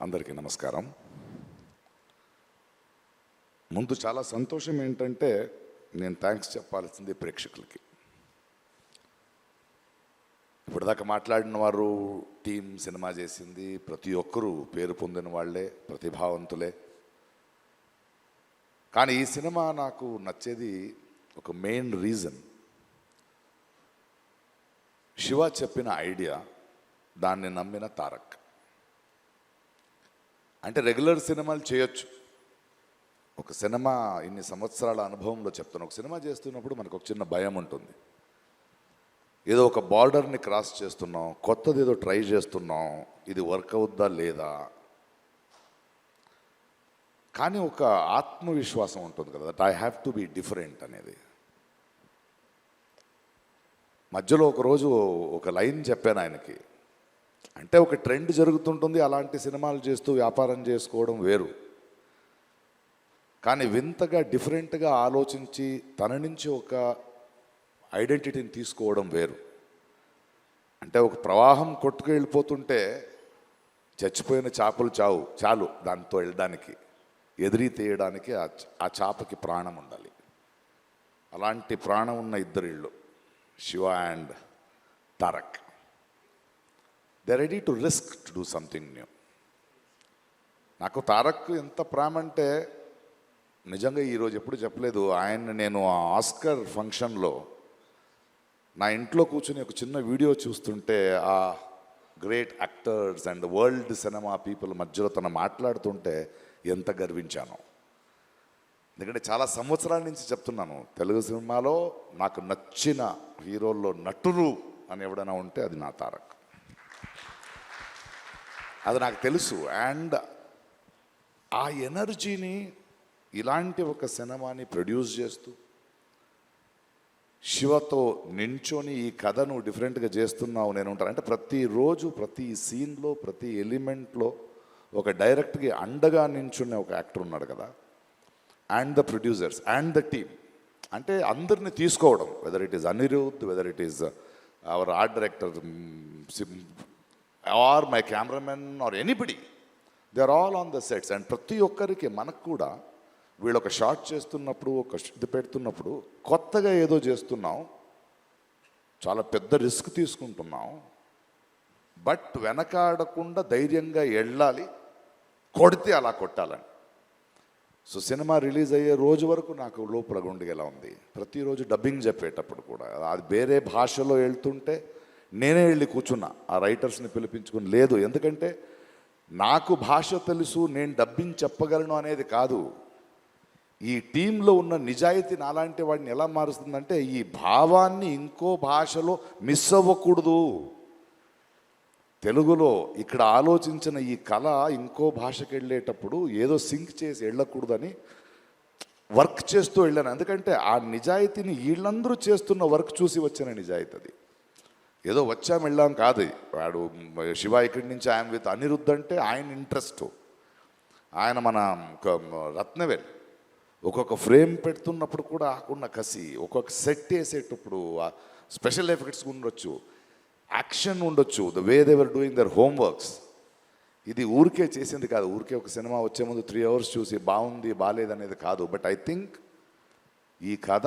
అందరికీ నమస్కారం. ముందు చాలా సంతోషం ఏంటంటే నేను థ్యాంక్స్ చెప్పాల్సింది ప్రేక్షకులకి. ఇప్పటిదాకా మాట్లాడిన వారు టీం సినిమా చేసింది ప్రతి ఒక్కరూ పేరు పొందిన వాళ్ళే ప్రతిభావంతులే. కానీ ఈ సినిమా నాకు నచ్చేది ఒక మెయిన్ రీజన్ శివ చెప్పిన ఐడియా దాన్ని నమ్మిన తారక్. అంటే రెగ్యులర్ సినిమాలు చేయొచ్చు. ఒక సినిమా ఇన్ని సంవత్సరాల అనుభవంలో చెప్తాను ఒక సినిమా చేస్తున్నప్పుడు మనకు ఒక చిన్న భయం ఉంటుంది. ఏదో ఒక బార్డర్ని క్రాస్ చేస్తున్నాం కొత్తది ఏదో ట్రై చేస్తున్నాం ఇది వర్క్ అవుద్దా లేదా? కానీ ఒక ఆత్మవిశ్వాసం ఉంటుంది కదా that I have to be different అనేది. మధ్యలో ఒక రోజు ఒక లైన్ చెప్పాను ఆయనకి. అంటే ఒక ట్రెండ్ జరుగుతుంటుంది అలాంటి సినిమాలు చేస్తూ వ్యాపారం చేసుకోవడం వేరు. కానీ వింతగా డిఫరెంట్గా ఆలోచించి తన నుంచి ఒక ఐడెంటిటీని తీసుకోవడం వేరు. అంటే ఒక ప్రవాహం కొట్టుకు వెళ్ళిపోతుంటే చచ్చిపోయిన చేపలు చావు చాలు దాంతో వెళ్ళడానికి ఎదిరి తీయడానికి ఆ ఆ చేపకి ప్రాణం ఉండాలి. అలాంటి ప్రాణం ఉన్న ఇద్దరు ఇళ్ళు Shiva and Tarak. They ready to risk to do something new నాకు తారక్ ఎంత ప్రేమ అంటే నిజంగా ఈరోజు ఎప్పుడు చెప్పలేదు. ఆయన నేను ఆ ఆస్కర్ ఫంక్షన్లో నా ఇంట్లో కూర్చుని ఒక చిన్న వీడియో చూస్తుంటే ఆ great actors and world cinema people మధ్యలో తను మాట్లాడుతుంటే ఎంత గర్వించాను. ఎందుకంటే చాలా సంవత్సరాల నుంచి చెప్తున్నాను తెలుగు సినిమాలో నాకు నచ్చిన హీరోల్లో నటులు అని ఎవడైనా ఉంటే అది నా తారక్. అది నాకు తెలుసు. అండ్ ఆ ఎనర్జీని ఇలాంటి ఒక సినిమాని ప్రొడ్యూస్ చేస్తూ శివతో నించొని ఈ కథను డిఫరెంట్గా చేస్తున్నావు నేను ఉంటాను. అంటే ప్రతిరోజు ప్రతి సీన్లో ప్రతి ఎలిమెంట్లో ఒక డైరెక్ట్కి అండగా నించునే ఒక యాక్టర్ ఉన్నాడు కదా. And the producers and the team. అంటే అందరిని తీసుకోవడం whether it is Anirudh whether it is our art director or my cameraman or anybody they are all on the sets. And ప్రతి ఒక్కరికి మనకు కూడా వీళ్ళు ఒక షార్ట్ చేస్తున్నప్పుడు ఒక ఇది పెడుతున్నప్పుడు కొత్తగా ఏదో చేస్తున్నాం చాలా పెద్ద రిస్క్ తీసుకుంటున్నాం బట్ వెనకాడకుండా ధైర్యంగా వెళ్ళాలి కొడితే అలా కొట్టాలని. సో సినిమా రిలీజ్ అయ్యే రోజు వరకు నాకు లోపల గుండెగా ఉంది? ప్రతిరోజు డబ్బింగ్ చెప్పేటప్పుడు కూడా అది వేరే భాషలో వెళ్తుంటే నేనే వెళ్ళి కూర్చున్నా. ఆ రైటర్స్ని పిలిపించుకుని లేదు ఎందుకంటే నాకు భాష తెలుసు నేను డబ్బింగ్ చెప్పగలను అనేది కాదు. ఈ టీంలో ఉన్న నిజాయితీ నాలాంటి వాడిని ఎలా మారుస్తుందంటే ఈ భావాన్ని ఇంకో భాషలో మిస్ అవ్వకూడదు. తెలుగులో ఇక్కడ ఆలోచించిన ఈ కళ ఇంకో భాషకి వెళ్ళేటప్పుడు ఏదో సింక్ చేసి వెళ్ళకూడదని వర్క్ చేస్తూ వెళ్ళాను. ఎందుకంటే ఆ నిజాయితీని వీళ్ళందరూ చేస్తున్న వర్క్ చూసి వచ్చిన నిజాయితీ అది. ఏదో వచ్చాం వెళ్ళాం కాదు. వాడు శివ ఇక్కడి నుంచి ఆయన విత్ అనిరుద్ధ్ అంటే ఆయన ఇంట్రెస్ట్ ఆయన మన రత్నవేల్. ఒక్కొక్క ఫ్రేమ్ పెడుతున్నప్పుడు కూడా ఆకున్న కసి ఒక్కొక్క సెట్ వేసేటప్పుడు స్పెషల్ ఎఫెక్ట్స్ ఉండొచ్చు. యాక్షన్ ఉండొచ్చు. The way they're doing their homeworks ఇది ఊరికే చేసింది కాదు. ఊరికే ఒక సినిమా వచ్చే ముందు త్రీ అవర్స్ చూసి బాగుంది బాగాలేదనేది కాదు. బట్ ఐ థింక్ ఈ కథ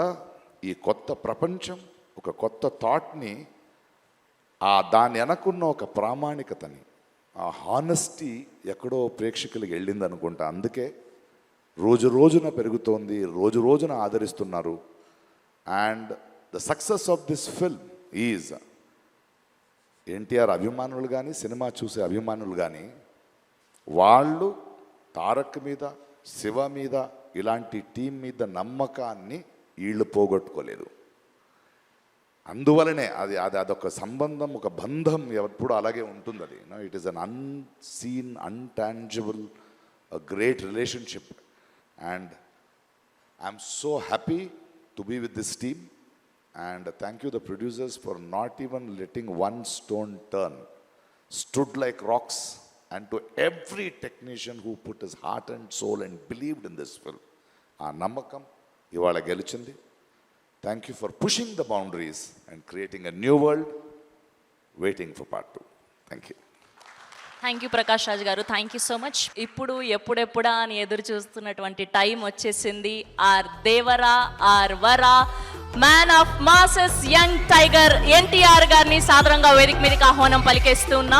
ఈ కొత్త ప్రపంచం ఒక కొత్త థాట్ని ఆ దాని వెనకున్న ఒక ప్రామాణికతని ఆ హానెస్టీ ఎక్కడో ప్రేక్షకులకి వెళ్ళింది అనుకుంటా అందుకే రోజు రోజున పెరుగుతోంది రోజు రోజున ఆదరిస్తున్నారు. And the success of this film is NTR అభిమానులు కానీ సినిమా చూసే అభిమానులు కానీ వాళ్ళు తారక్ మీద శివ మీద ఇలాంటి టీం మీద నమ్మకాన్ని వీళ్ళు పోగొట్టుకోలేదు. అందువలనే అది అది అదొక సంబంధం ఒక బంధం ఎప్పుడు అలాగే ఉంటుంది అది it is un unseen untangible great relationship and I'm so happy to be with this team and thank you the producers for not even letting one stone turn stood like rocks and to every technician who put his heart and soul and believed in this film ఆ నమ్మకం ఇవాళ గెలిచింది. Thank you for pushing the boundaries and creating a new world waiting for part two thank you thank you Prakash Raj గారు. Thank you so much ఇప్పుడు ఎప్పుడెప్పుడా అని ఎదురు చూస్తున్నటువంటి టైం వచ్చేసింది. Are Devara are Varra man of masses young tiger NTR గారిని సాధారణంగా వేదిక మీదకి ఆహ్వానం పలికేస్తూ ఉన్నాం.